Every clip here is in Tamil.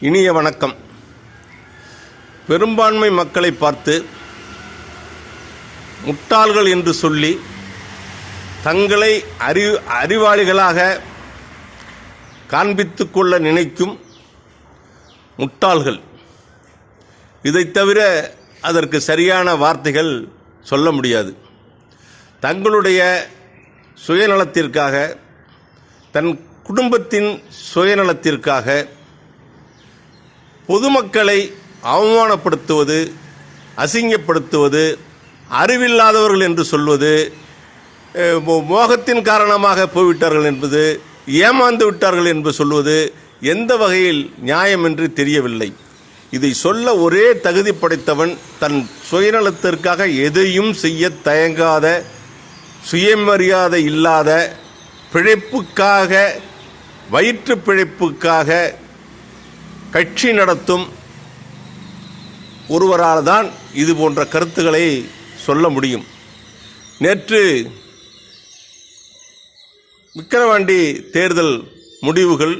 இனிய வணக்கம். பெரும்பான்மை மக்களை பார்த்து முட்டாள்கள் என்று சொல்லி தங்களை அறி அறிவாளிகளாக காண்பித்து கொள்ள நினைக்கும் முட்டாள்கள். இதைத் தவிர அதற்கு சரியான வார்த்தைகள் சொல்ல முடியாது. தங்களுடைய சுயநலத்திற்காக தன் குடும்பத்தின் சுயநலத்திற்காக பொதுமக்களை அவமானப்படுத்துவது அசிங்கப்படுத்துவது அறிவில்லாதவர்கள் என்று சொல்வது மோகத்தின் காரணமாக போய்விட்டார்கள் என்பது ஏமாந்து விட்டார்கள் என்று சொல்வது எந்த வகையில் நியாயம் என்று தெரியவில்லை. இதை சொல்ல ஒரே தகுதி படைத்தவன் தன் சுயநலத்திற்காக எதையும் செய்ய தயங்காத சுயமரியாதை இல்லாத பிழைப்புக்காக வயிற்று பிழைப்புக்காக கட்சி நடத்தும் ஒருவரால் தான் இது போன்ற கருத்துக்களை சொல்ல முடியும். நேற்று விக்கிரவாண்டி தேர்தல் முடிவுகள்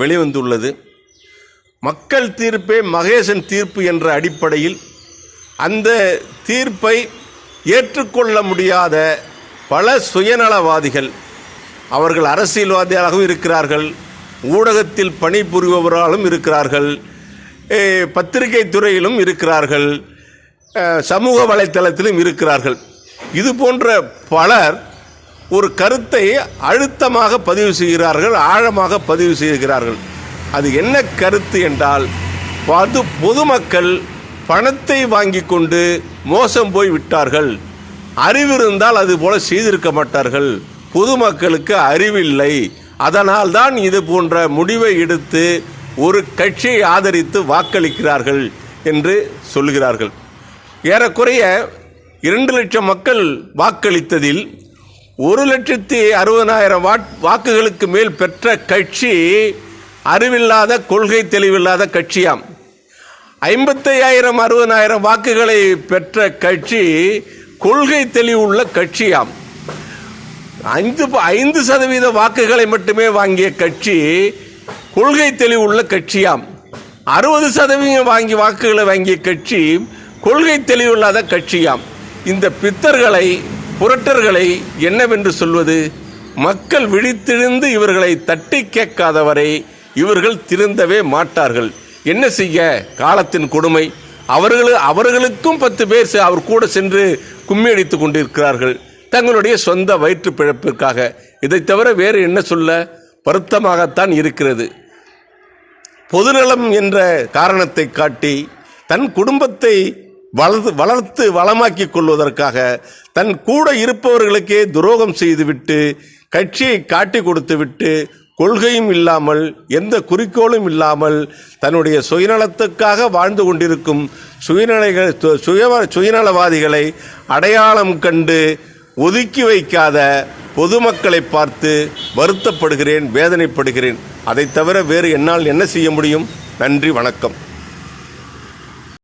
வெளிவந்துள்ளது. மக்கள் தீர்ப்பே மகேசன் தீர்ப்பு என்ற அடிப்படையில் அந்த தீர்ப்பை ஏற்றுக்கொள்ள முடியாத பல சுயநலவாதிகள் அவர்கள் அரசியல்வாதியாகவும் இருக்கிறார்கள் ஊடகத்தில் பணிபுரிபவராலும் இருக்கிறார்கள். பத்திரிகை துறையிலும் இருக்கிறார்கள். சமூக வலைத்தளத்திலும் இருக்கிறார்கள். இது போன்ற பலர் ஒரு கருத்தை அழுத்தமாக பதிவு செய்கிறார்கள் ஆழமாக பதிவு செய்கிறார்கள். அது என்ன கருத்து என்றால் பொது பொதுமக்கள் பணத்தை வாங்கி கொண்டு மோசம் போய் விட்டார்கள். அறிவு இருந்தால் அதுபோல் செய்திருக்க மாட்டார்கள். பொதுமக்களுக்கு அறிவில்லை. அதனால் தான் இது போன்ற முடிவை எடுத்து ஒரு கட்சியை ஆதரித்து வாக்களிக்கிறார்கள் என்று சொல்கிறார்கள் ஏறக்குறைய இரண்டு லட்சம் மக்கள் வாக்களித்ததில் ஒரு லட்சத்தி அறுபதாயிரம் வாட் வாக்குகளுக்கு மேல் பெற்ற கட்சி அறிவில்லாத கொள்கை தெளிவில்லாத கட்சியாம். ஐம்பத்தையாயிரம் அறுபதாயிரம் வாக்குகளை பெற்ற கட்சி கொள்கை தெளிவுள்ள கட்சியாம். ஐந்து ஐந்து சதவீத வாக்குகளை மட்டுமே வாங்கிய கட்சி கொள்கை தெளிவுள்ள கட்சியாம். அறுபது சதவீதம் வாங்கி வாக்குகளை வாங்கிய கட்சி கொள்கை தெளிவில்லாத கட்சியாம். இந்த பித்தர்களை புரட்டர்களை என்னவென்று சொல்வது? மக்கள் விழித்தெழுந்து இவர்களை தட்டி கேட்காதவரை இவர்கள் திருந்தவே மாட்டார்கள். என்ன செய்ய? காலத்தின் கொடுமை. அவர்கள் அவர்களுக்கும் பத்து பேர் அவர் கூட சென்று கும்மியடித்து கொண்டிருக்கிறார்கள். தங்களுடைய சொந்த வயிற்று பிழப்பிற்காக இதை தவிர வேறு என்ன சொல்ல? வருத்தமாகத்தான் இருக்கிறது. பொதுநலம் என்ற காரணத்தை காட்டி தன் குடும்பத்தை வளர்த்து வளர்த்து வளமாக்கிக் கொள்வதற்காக தன் கூட இருப்பவர்களுக்கே துரோகம் செய்துவிட்டு கட்சியை காட்டி கொடுத்துவிட்டு கொள்கையும் இல்லாமல் எந்த குறிக்கோளும் இல்லாமல் தன்னுடைய சுயநலத்துக்காக வாழ்ந்து கொண்டிருக்கும் சுயநலைகள் சு- சுய சுயநலவாதிகளை அடையாளம் கண்டு ஒதுக்கி வைக்காத பொதுமக்களை பார்த்து வருத்தப்படுகிறேன் வேதனைப்படுகிறேன். அதை தவிர வேறு என்னால் என்ன செய்ய முடியும்? நன்றி வணக்கம்.